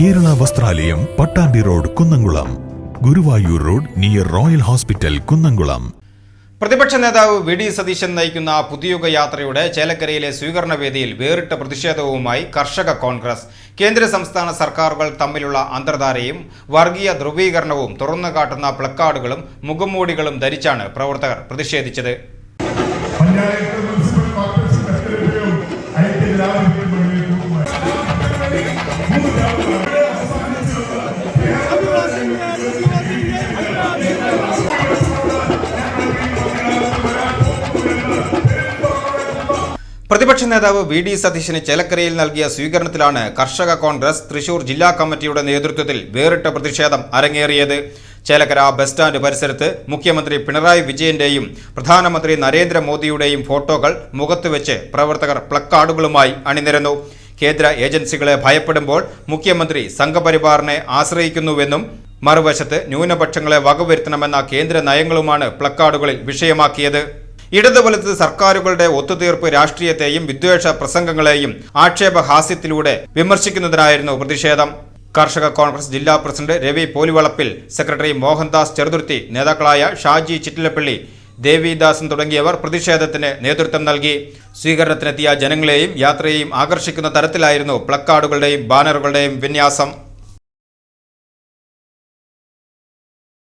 Kerala Vasthralayam Pattambi road Kunnamkulam. Guruvayur road near Royal hospital Kunnamkulam. പ്രതിപക്ഷ നേതാവ് V D Satheesan നയിക്കുന്ന പുതിയുഗ യാത്രയുടെ ചേലക്കരയിലെ സ്വീകരണ വേദിയിൽ വേറിട്ട പ്രതിഷേധവുമായി കർഷക കോൺഗ്രസ് കേന്ദ്ര സംസ്ഥാന സർക്കാരുകൾ തമ്മിലുള്ള അന്തർധാരയും വർഗീയ ധ്രുവീകരണവും തുറന്നു കാട്ടുന്ന പ്ലക്കാർഡുകളും മുഖംമൂടികളും ധരിച്ചാണ് പ്രവർത്തകർ പ്രതിഷേധിച്ചത്. പ്രതിപക്ഷ നേതാവ് വി ഡി സതീശന് ചേലക്കരയിൽ നൽകിയ സ്വീകരണത്തിലാണ് കർഷക കോൺഗ്രസ് തൃശൂർ ജില്ലാ കമ്മിറ്റിയുടെ നേതൃത്വത്തിൽ വേറിട്ട പ്രതിഷേധം അരങ്ങേറിയത്. ചേലക്കര ബസ് സ്റ്റാൻഡ് പരിസരത്ത് മുഖ്യമന്ത്രി പിണറായി വിജയന്റെയും പ്രധാനമന്ത്രി നരേന്ദ്രമോദിയുടെയും ഫോട്ടോകൾ മുഖത്തുവെച്ച് പ്രവർത്തകർ പ്ലക്കാർഡുകളുമായി അണിനിരന്നു. കേന്ദ്ര ഏജൻസികളെ ഭയപ്പെടുമ്പോൾ മുഖ്യമന്ത്രി സംഘപരിവാറിനെ ആശ്രയിക്കുന്നുവെന്നും മറുവശത്ത് ന്യൂനപക്ഷങ്ങളെ വകവരുത്തണമെന്ന കേന്ദ്ര നയങ്ങളുമാണ് പ്ലക്കാർഡുകളിൽ വിഷയമാക്കിയത്. ഇടതുവലത്ത് സർക്കാരുകളുടെ ഒത്തുതീർപ്പ് രാഷ്ട്രീയത്തെയും വിദ്വേഷ പ്രസംഗങ്ങളെയും ആക്ഷേപഹാസ്യത്തിലൂടെ വിമർശിക്കുന്നതിനായിരുന്നു പ്രതിഷേധം. കർഷക കോൺഗ്രസ് ജില്ലാ പ്രസിഡന്റ് രവി പോലിവളപ്പിൽ സെക്രട്ടറി മോഹൻദാസ് ചെറുതുരുത്തി നേതാക്കളായ ഷാജി ചിറ്റിലപ്പള്ളി ദേവിദാസൻ തുടങ്ങിയവർ പ്രതിഷേധത്തിന് നേതൃത്വം നൽകി. സ്വീകരണത്തിനെത്തിയ ജനങ്ങളെയും യാത്രയെയും ആകർഷിക്കുന്ന തരത്തിലായിരുന്നു പ്ലക്കാർഡുകളുടെയും ബാനറുകളുടെയും വിന്യാസം.